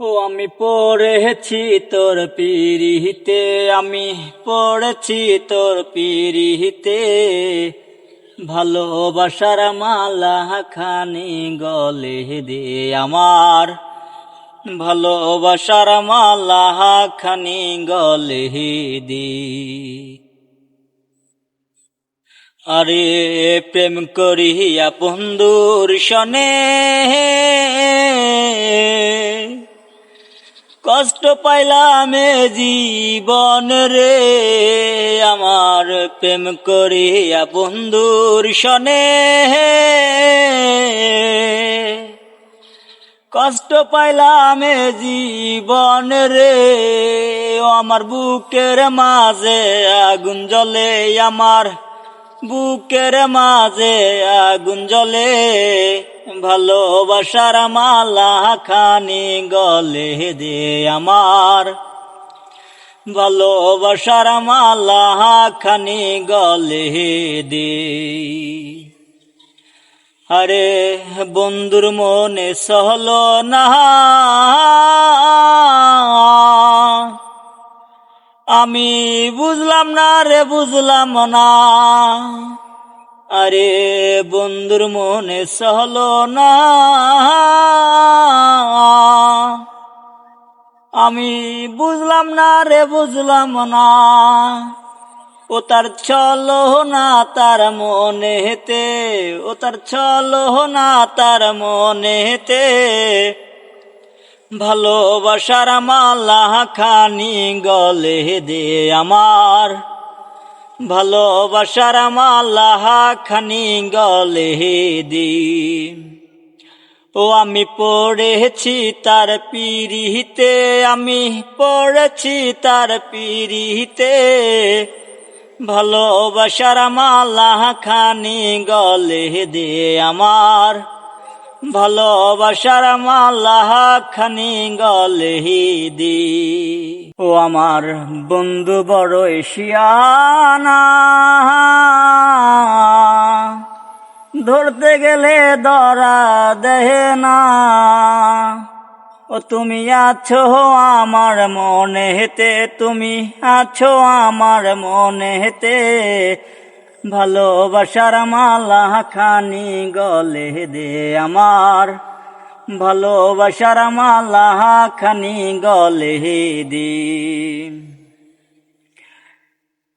ও আমি পড়েছি তোর পিরিহিতে আমি পড়েছি তোর পিরিহিতে ভালোবাসার মালা খানি গলে দে আমার। ভালোবাসার মালা খানি গলে দে। আরে প্রেম করিয়া বন্ধুর সনে কষ্ট পাইলাম জীবন রে। আমার প্রেম করিয়া বন্ধুর সনে। কষ্ট পাইলাম জীবন রে। আমার বুকের মাঝে আগুন জ্বলে, আমার বুকের মাঝে আগুন জ্বলে। ভালোবাসার মালা খানি গলে দে আমার। ভালোবাসার মালা খানি গলে দে। আরে বন্ধুর মনে সহল না। আমি বুঝলাম না রে, বুঝলাম না। আরে বন্ধুর মনে সহল না। আমি বুঝলাম না রে, বুঝলাম না। ও তার চলো না তার মনে হেতে, ও তার চলো না তার মনে হেতে। ভালোবাসার মালা খানি গলে দে আমার। ভালোবাসার মালা খানি গলে দি। ও আমি পড়েছি তার পিরিহিতে আমি পড়েছি তার পিরিহিতে ভালোবাসার মালা খানি গলে দে আমার। ভালোবাসার মালা খানি গলে দি। ও আমার বন্ধু বড় এশিয়ানা, ধরতে গেলে ধরা দেহে না। ও তুমি আছো আমার মনে হেতে তুমি আছো আমার মনে হেতে ভালোবাসার মালা খানি গলে দে আমার। ভালোবাসার মালা খানি গলে দি।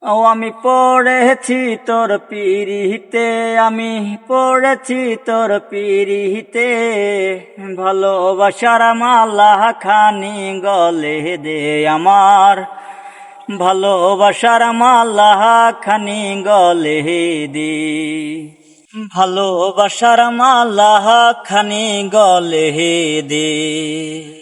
ও, আমি পড়েছি তোর পিরিহিতে আমি পড়েছি তোর পিরিহিতে ভালোবাসার মালা খানি গলে দে আমার। ভালোবাসার মালা খানি গলে দি। ভালোবাসার মালা খানি গলে দে।